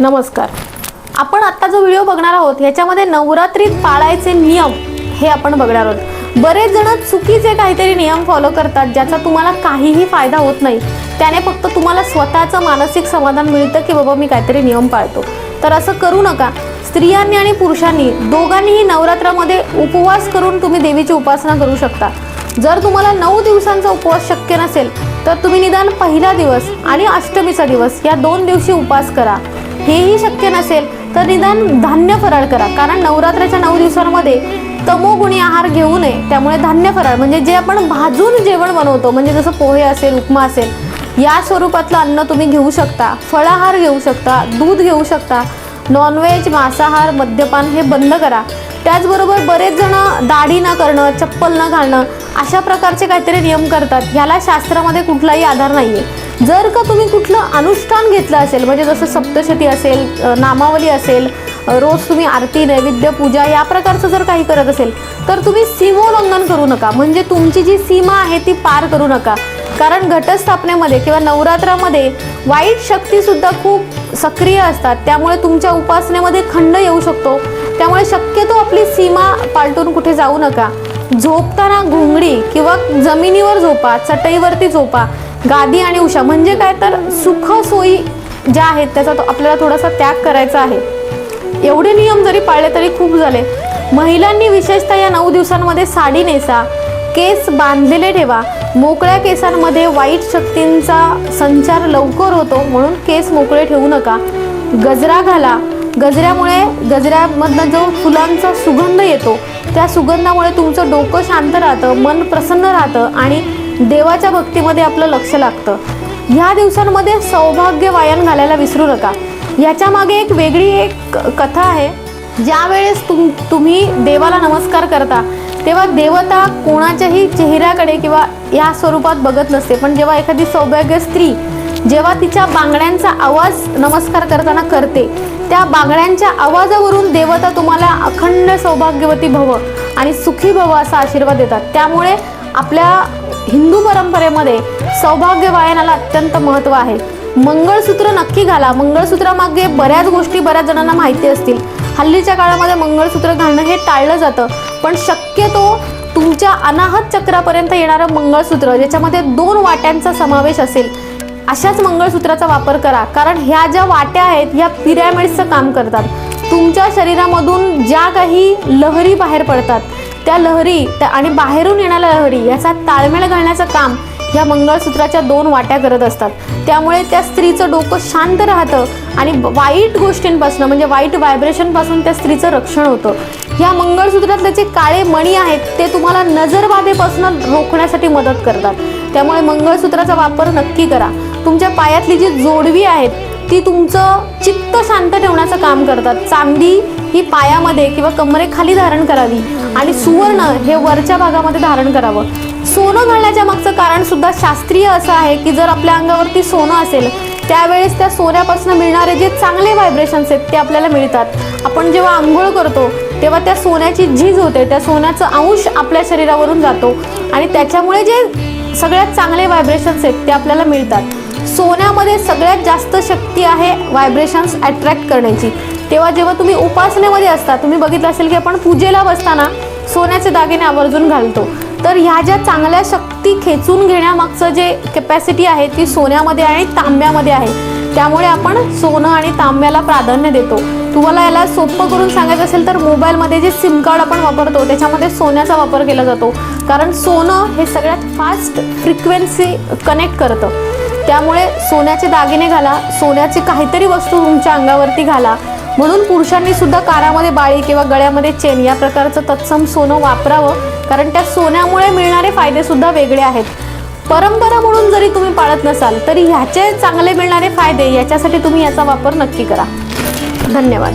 नमस्कार. आपण आत्ता जो व्हिडिओ बघणार आहोत ह्याच्यामध्ये नवरात्रीत पाळायचे नियम हे आपण बघणार आहोत. बरेच जण चुकीचे काहीतरी नियम फॉलो करतात ज्याचा तुम्हाला काहीही फायदा होत नाही. त्याने फक्त तुम्हाला स्वतःचं मानसिक समाधान मिळतं की बाबा मी काहीतरी नियम पाळतो. तर असं करू नका. स्त्रियांनी आणि पुरुषांनी दोघांनीही नवरात्रामध्ये उपवास करून तुम्ही देवीची उपासना करू शकता. जर तुम्हाला नऊ दिवसांचा उपवास शक्य नसेल तर तुम्ही निदान पहिला दिवस आणि अष्टमीचा दिवस या दोन दिवशी उपवास करा. हेही शक्य नसेल तर निदान धान्य फराळ करा. कारण नवरात्राच्या नऊ दिवसांमध्ये तमोगुणी आहार घेऊ नये त्यामुळे धान्य फराळ म्हणजे जे आपण भाजून जेवण बनवतो म्हणजे जसं पोहे असेल उपमा असेल या स्वरूपातलं अन्न तुम्ही घेऊ शकता फळाहार घेऊ शकता दूध घेऊ शकता नॉनव्हेज मांसाहार मद्यपान हे बंद करा. त्याचबरोबर बरेच जण दाढी न करणं चप्पल न घालणं अशा प्रकारचे काहीतरी नियम करतात. ह्याला शास्त्रामध्ये कुठलाही आधार नाही आहे जर का तुम्ही कुठलं अनुष्ठान घेतलं असेल म्हणजे जसं सप्तशती असेल नामावली असेल रोज तुम्ही आरती नैवेद्य पूजा या प्रकारचं जर काही करत असेल तर तुम्ही सीमोल्लंघन करू नका. म्हणजे तुमची जी सीमा आहे ती पार करू नका. कारण घटस्थापनेमध्ये किंवा नवरात्रामध्ये वाईट शक्तीसुद्धा खूप सक्रिय असतात. त्यामुळे तुमच्या उपासनेमध्ये खंड येऊ शकतो. आपली सीमा पालटून कुठे जाऊ नका. झोपताना घोंगडी किंवा जमिनीवर झोपा चटईवरती झोपा गादी आणि उषा म्हणजे काय तर सुख सोयी ज्या आहेत त्याचा तो आपल्याला थोडासा त्याग करायचा आहे. एवढे नियम जरी पाळले तरी खूप झाले. महिलांनी विशेषतः या नऊ दिवसांमध्ये साडी नेसा केस बांधलेले ठेवा. मोकळ्या केसांमध्ये वाईट शक्तींचा संचार लवकर होतो म्हणून केस मोकळे ठेवू नका. गजरा घाला गजऱ्यामुळे गजऱ्यामधनं जो फुलांचा सुगंध येतो त्या सुगंधामुळे तुमचं डोकं शांत राहतं मन प्रसन्न राहतं आणि देवाच्या भक्तीमध्ये आपलं लक्ष लागतं. ह्या दिवसांमध्ये सौभाग्य वायन घालायला विसरू नका. याच्या मागे एक वेगळी एक कथा आहे. ज्यावेळेस तुम तुम्ही देवाला नमस्कार करता तेव्हा देवता कोणाच्याही चेहऱ्याकडे किंवा या स्वरूपात बघत नसते. पण जेव्हा एखादी सौभाग्य स्त्री जेव्हा तिच्या बांगड्यांचा आवाज नमस्कार करताना करते त्या बांगड्यांच्या आवाजावरून देवता तुम्हाला अखंड सौभाग्यवती भव आणि सुखी भव असा आशीर्वाद देतात. त्यामुळे आपल्या हिंदू परंपरेमध्ये सौभाग्य वायनाला अत्यंत महत्त्व आहे. मंगळसूत्र नक्की घाला. मंगळसूत्रामागे बऱ्याच गोष्टी बऱ्याच जणांना माहिती असतील. हल्लीच्या काळामध्ये मंगळसूत्र घालणं हे टाळलं जातं. पण शक्यतो तुमच्या अनाहत चक्रापर्यंत येणारं मंगळसूत्र ज्याच्यामध्ये दोन वाट्यांचा समावेश असेल अशाच मंगळसूत्राचा वापर करा. कारण ह्या ज्या वाट्या आहेत ह्या पिरॅमिड्सचं काम करतात. तुमच्या शरीरामधून ज्या काही लहरी बाहेर पडतात त्या लहरी त्या आणि बाहेरून येणाऱ्या लहरी याचा ताळमेळ घालण्याचं काम ह्या मंगळसूत्राच्या दोन वाट्या करत असतात. त्यामुळे त्या स्त्रीचं डोकं शांत राहतं आणि वाईट गोष्टींपासून म्हणजे वाईट व्हायब्रेशनपासून त्या स्त्रीचं रक्षण होतं. ह्या मंगळसूत्रातले जे काळे मणी आहेत ते तुम्हाला नजरबाधेपासून रोखण्यासाठी मदत करतात. त्यामुळे मंगळसूत्राचा वापर नक्की करा. तुमच्या पायातली जी जोडवी आहेत ती तुमचं चित्त शांत ठेवण्याचं काम करतात. चांदी ही पायामध्ये किंवा कमरेखाली धारण करावी आणि सुवर्ण हे वरच्या भागामध्ये धारण करावं. सोनं घालण्याच्या मागचं कारण सुद्धा शास्त्रीय असं आहे की जर आपल्या अंगावरती सोनं असेल त्यावेळेस त्या सोन्यापासून मिळणारे जे चांगले व्हायब्रेशन्स आहेत ते आपल्याला मिळतात. आपण जेव्हा आंघोळ करतो तेव्हा त्या सोन्याची झीज होते त्या सोन्याचं अंश आपल्या शरीरावरून जातो आणि त्याच्यामुळे जे सगळ्यात चांगले व्हायब्रेशन्स आहेत ते आपल्याला मिळतात. सोन्यामध्ये सगळ्यात जास्त शक्ती आहे व्हायब्रेशन्स अट्रॅक्ट करण्याची. तेव्हा जेव्हा तुम्ही उपासनेमध्ये असता तुम्ही बघितलं असेल की आपण पूजेला बसताना सोन्याचे दागिने आवर्जून घालतो. तर ह्या ज्या चांगल्या शक्ती खेचून घेण्यामागचं जे कॅपॅसिटी आहे ती सोन्यामध्ये आणि तांब्यामध्ये आहे. त्यामुळे आपण सोनं आणि तांब्याला प्राधान्य देतो. तुम्हाला याला सोपं करून सांगायचं असेल तर मोबाईलमध्ये जे सिम कार्ड आपण वापरतो त्याच्यामध्ये सोन्याचा वापर केला जातो. कारण सोनं हे सगळ्यात फास्ट फ्रिक्वेन्सी कनेक्ट करतं. त्यामुळे सोन्याचे दागिने घाला सोन्याची काहीतरी वस्तू तुमच्या अंगावरती घाला. म्हणून पुरुषांनी सुद्धा कारामध्ये बाळी किंवा गळ्यामध्ये चेन या प्रकारचं तत्सम सोनं वापरावं कारण त्या सोन्यामुळे मिळणारे फायदे सुद्धा वेगळे आहेत. परंपरा म्हणून जरी तुम्ही पाळत नसाल तरी ह्याचे चांगले मिळणारे फायदे याच्यासाठी तुम्ही याचा वापर नक्की करा. धन्यवाद.